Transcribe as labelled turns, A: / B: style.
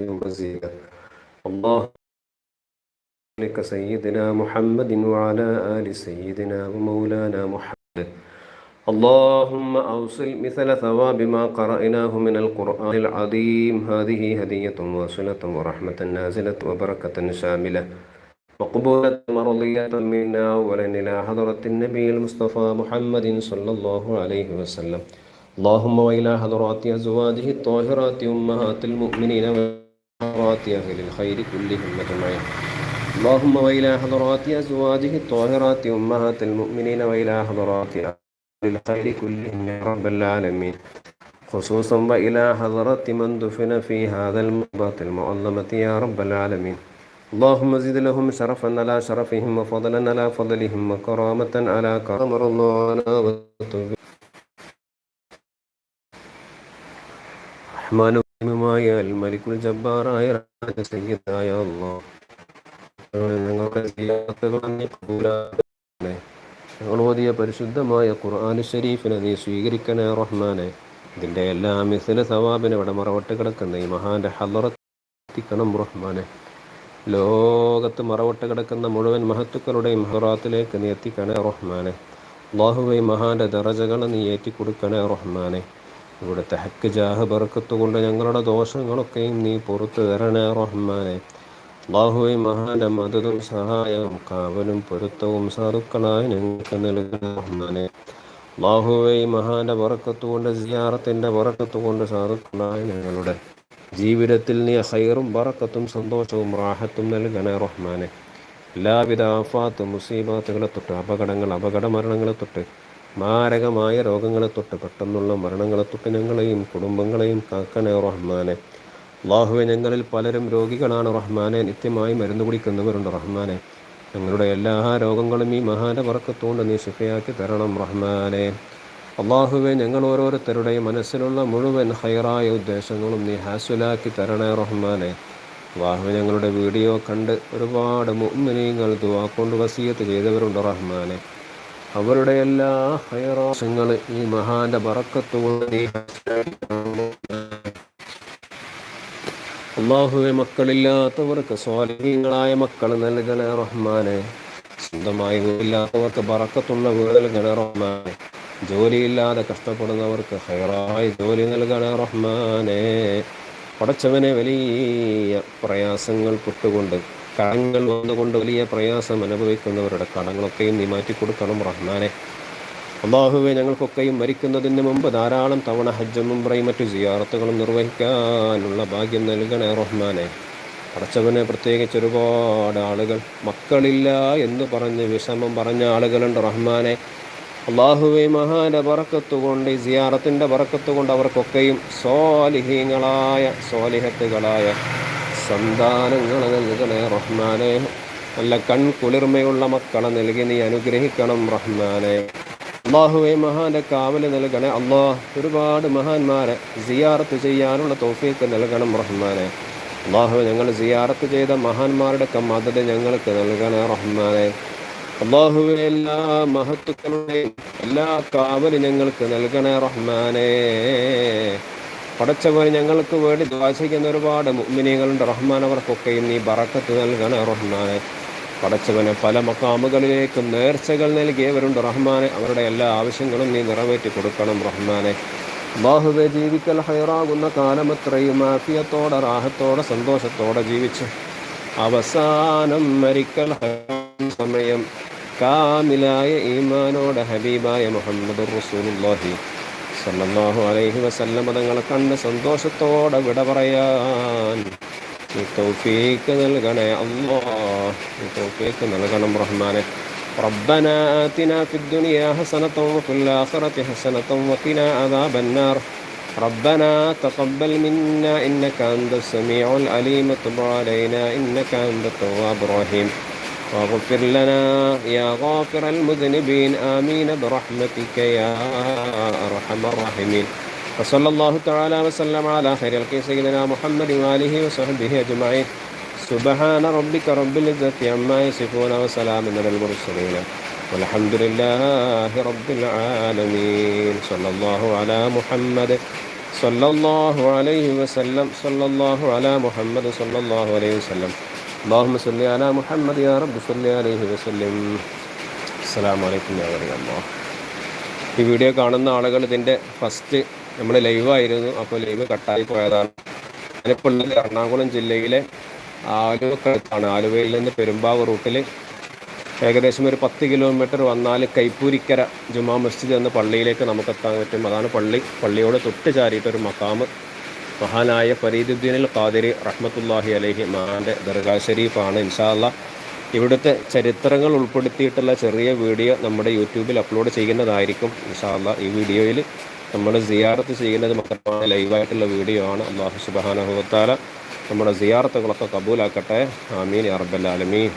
A: مزيدا اللهم لك سيدنا محمد وعلى آل سيدنا ومولانا محمد. اللهم أوصل مثل ثواب ما قرأناه من القرآن العظيم. هذه هدية واصلة ورحمة نازلة وبركة شاملة. مقبولة مرضية منا أولا إلى حضرة النبي المصطفى محمد صلى الله عليه وسلم. اللهم وإلى حضرات أزواجه الطاهرات أمهات المؤمنين وحضرات أهل الخير كلهم أجمعين. اللهم وإلى حضرات أزواجه الطاهرات أمهات المؤمنين وإلى حضرات أهل الخير كلهم يا رب العالمين. خصوصا وإلى حضرة من دفن في هذا المقبرة المعظمة يا رب العالمين. اللهم زد لهم شرفا على شرفهم وفضلا على فضلهم وكرامة على كرم رضوانا റഹ്മാനുമായ മലിക്കുൽ ജബ്ബാറായ സയ്യിദായ ഓതിയ പരിശുദ്ധമായ ഖുർആൻ ഷരീഫിനെ നീ സ്വീകരിക്കണേ റഹ്മാനെ. ഇതിന്റെ എല്ലാ മിസില സവാബിനെ ഇവിടെ മറവട്ട് കിടക്കുന്ന ഈ മഹാന്റെ ഹലറത്തിക്കണം റഹ്മാനെ. ലോകത്ത് മറവട്ട് കിടക്കുന്ന മുഴുവൻ മഹത്തുക്കളുടെയും ഹറാത്തിലേക്ക് നീ എത്തിക്കണേ റഹ്മാനെ. അള്ളാഹുവെ മഹാന്റെ ദറജകളെ നീ ഏറ്റിക്കൊടുക്കണേ റഹ്മാനെ. ഇവിടുത്തെ ഹക്ക് ജാഹ് ബർക്കത്ത് കൊണ്ട് ഞങ്ങളുടെ ദോഷങ്ങളൊക്കെയും നീ പുറത്തു തരണേ റഹ്മാനെ. അള്ളാഹുവെ മഹാന്റെ മതതും സഹായവും കാവലും പൊരുത്തവും സാധുക്കളായി ഞങ്ങൾക്ക് നൽകണേ റഹ്മാനെ. അള്ളാഹുവെ മഹാന്റെ ബറക്കത്ത് കൊണ്ട് സിയാറത്തിന്റെ ബറക്കത്ത് കൊണ്ട് സാധുക്കളായി ഞങ്ങളുടെ ജീവിതത്തിൽ നീ ഹൈറും വറക്കത്തും സന്തോഷവും റാഹത്തും നൽകണേ റഹ്മാനെ. എല്ലാവിധ ആഫാത്ത് മുസീബാത്തുകളെ തൊട്ട് അപകടങ്ങൾ അപകട മരണങ്ങളെ തൊട്ട് മാരകമായ രോഗങ്ങളെ തൊട്ട് പെട്ടെന്നുള്ള മരണങ്ങളെ തൊട്ട് ഞങ്ങളെയും കുടുംബങ്ങളെയും കാക്കണേ റഹ്മാനെ. അള്ളാഹുവെ ഞങ്ങളിൽ പലരും രോഗികളാണ് റഹ്മാനെ. നിത്യമായി മരുന്ന് കുടിക്കുന്നവരുണ്ട് റഹ്മാനെ. ഞങ്ങളുടെ എല്ലാ രോഗങ്ങളും ഈ മഹാന്റെ പറക്കത്തുകൊണ്ട് നീ ശിഫയാക്കി തരണം റഹ്മാനെ. അള്ളാഹുവെ ഞങ്ങൾ ഓരോരുത്തരുടെയും മനസ്സിലുള്ള മുഴുവൻ ഹൈറായ ഉദ്ദേശങ്ങളും നീ ഹാസുലാക്കി തരണേ റഹ്മാനെ. അള്ളാഹു ഞങ്ങളുടെ വീഡിയോ കണ്ട് ഒരുപാട് മുമ്മിനീങ്ങൾ ദുവാ കൊണ്ട് വസീയത്ത് ചെയ്തവരുണ്ട് റഹ്മാനെ. അവരുടെ എല്ലാ ഹൈറാസങ്ങൾ ഈ മഹാന്റെ ബറക്കത്തുകൊണ്ട് അള്ളാഹുവെ മക്കളില്ലാത്തവർക്ക് സ്വാധീനങ്ങളായ മക്കൾ നൽകണേ റഹ്മാനെ. സ്വന്തമായി വീടില്ലാത്തവർക്ക് ബറക്കത്തുള്ള വീട് നൽകണേ റഹ്മാനെ. ജോലിയില്ലാതെ കഷ്ടപ്പെടുന്നവർക്ക് ഹൈറായി ജോലി നൽകണേ റഹ്മാനെ. പടച്ചവനെ വലിയ പ്രയാസങ്ങൾ പെട്ടുകൊണ്ട് കടങ്ങൾ വന്നുകൊണ്ട് വലിയ പ്രയാസം അനുഭവിക്കുന്നവരുടെ കടങ്ങളൊക്കെയും നീ മാറ്റി കൊടുക്കണം റഹ്മാനെ. അള്ളാഹുവെ ഞങ്ങൾക്കൊക്കെയും മരിക്കുന്നതിന് മുമ്പ് ധാരാളം തവണ ഹജ്ജും മുംബ്രയും മറ്റു സിയാറത്തുകളും നിർവഹിക്കാനുള്ള ഭാഗ്യം നൽകണേ റഹ്മാനെ. അടച്ചവനെ പ്രത്യേകിച്ച് ഒരുപാട് ആളുകൾ. മക്കളില്ല എന്ന് പറഞ്ഞ് വിഷമം പറഞ്ഞ ആളുകളുണ്ട് റഹ്മാനെ. അള്ളാഹുവെ മഹാന്റെ പറക്കത്ത് കൊണ്ട് ഈ സിയാറത്തിന്റെ പറക്കത്ത് കൊണ്ട് അവർക്കൊക്കെയും സ്വാലിഹീങ്ങളായ സ്വാലിഹത്തുകളായ സന്താനങ്ങൾ നൽകണേ റഹ്മാനെ. നല്ല കൺകുളിർമയുള്ള മക്കളെ നൽകി നീ അനുഗ്രഹിക്കണം റഹ്മാനെ. അള്ളാഹുവെ മഹാന്റെ കാവൽ നൽകണേ. അള്ളാഹ് ഒരുപാട് മഹാന്മാരെ സിയാറത്ത് ചെയ്യാനുള്ള തോഫീക്ക് നൽകണം റഹ്മാനെ. അള്ളാഹു ഞങ്ങൾ സിയാറത്ത് ചെയ്ത മഹാന്മാരുടെ മദത് ഞങ്ങൾക്ക് നൽകണേ റഹ്മാനെ. അള്ളാഹുവെ എല്ലാ മഹത്വക്കളുടെയും എല്ലാ കാവലും ഞങ്ങൾക്ക് നൽകണേ റഹ്മാനെ. പടച്ചവൻ ഞങ്ങൾക്ക് വേണ്ടി ദ്വാസിക്കുന്ന ഒരുപാട് മുഗ്മിനികളുണ്ട് റഹ്മാൻ അവർക്കൊക്കെയും നീ ബറക്കത്ത് നൽകണേ റഹ്മാനെ. പടച്ചവന് പല മക്കാമുകളിലേക്കും നേർച്ചകൾ നൽകിയവരുണ്ട് റഹ്മാനെ. അവരുടെ എല്ലാ ആവശ്യങ്ങളും നീ നിറവേറ്റി കൊടുക്കണം റഹ്മാനെ. ബാഹുവെ ജീവിക്കൽ ഹൈറാകുന്ന കാലമത്രയും ആഫിയത്തോടെ റാഹത്തോടെ സന്തോഷത്തോടെ ജീവിച്ച്. അവസാനം മരിക്കൽ സമയം കാമിലായ ഈമാനോടെ ഹബീബായ മുഹമ്മദ് റസൂലുള്ളാഹി. സല്ലല്ലാഹു അലൈഹി വസല്ലം തങ്ങളെ കണ്ട് സന്തോഷത്തോടെ വിട പറയാൻ നീ തൗഫീക്ക് നൽകണേ അല്ലാ നീ തൗഫീക്ക് നൽകണം റഹ്മാനെ ربنا آتنا في الدنيا حسنة وفي الآخرة حسنة وقنا عذاب النار ربنا تقبل منا إنك أنت السميع العليم تب علينا إنك أنت التواب الرحيم واغفر لنا يا غافر المذنبين آمين برحمتك يا أرحم الراحمين وصلى الله تعالى وسلم على خير الخلق سيدنا محمد وآله وصحبه أجمعين سبحان ربك رب العزة عما يصفون وسلام على المرسلين والحمد لله رب العالمين صلى الله على محمد صلى الله عليه وسلم صلى الله على محمد صلى الله عليه وسلم അള്ളാഹുമ്മ സല്ലി അല മുഹമ്മദ് യാ റബ്ബ് സല്ലി അലൈഹി വസല്ലം അസ്സലാമലൈക്കും യാ വറിയമ്മ ഈ വീഡിയോ കാണുന്ന ആളുകൾ ഇതിന്റെ ഫസ്റ്റ് നമ്മൾ ലൈവായിരുന്നു അപ്പോൾ ലൈവ് കട്ടായി പോയതാണ്. ഞാനിപ്പോൾ ഉള്ളത് എറണാകുളം ജില്ലയിലെ ആലുവക്കടുത്താണ്. ആലുവയിൽ നിന്ന് പെരുമ്പാവ് റൂട്ടിൽ ഏകദേശം ഒരു പത്ത് കിലോമീറ്റർ വന്നാൽ കൈപ്പൂരിക്കര ജുമാ മസ്ജിദ് എന്ന പള്ളിയിലേക്ക് നമുക്കെത്താൻ പറ്റും. അതാണ് പള്ളി. പള്ളിയോട് തൊട്ട് ചാരിയിട്ടൊരു മക്കാമ് മഹാനായ ഫരീദുദ്ദീനിൽ ഖാദിരി റഹ്മത്തുല്ലാഹി അലഹി മഹാന്റെ ദർഗാ ഷരീഫാണ് ഇൻഷാല്ല ഇവിടുത്തെ ചരിത്രങ്ങൾ ഉൾപ്പെടുത്തിയിട്ടുള്ള ചെറിയ വീഡിയോ നമ്മുടെ യൂട്യൂബിൽ അപ്ലോഡ് ചെയ്യുന്നതായിരിക്കും. ഇൻഷാല്ല ഈ വീഡിയോയിൽ നമ്മൾ സിയാറത്ത് ചെയ്യുന്നത് മാത്രമാണ് ലൈവായിട്ടുള്ള വീഡിയോ ആണ്. അള്ളാഹു സുബാനഹുത്താല നമ്മുടെ സിയാറത്തുകളൊക്കെ കബൂലാക്കട്ടെ. ആമീൻ അറബല്ലാലമീൻ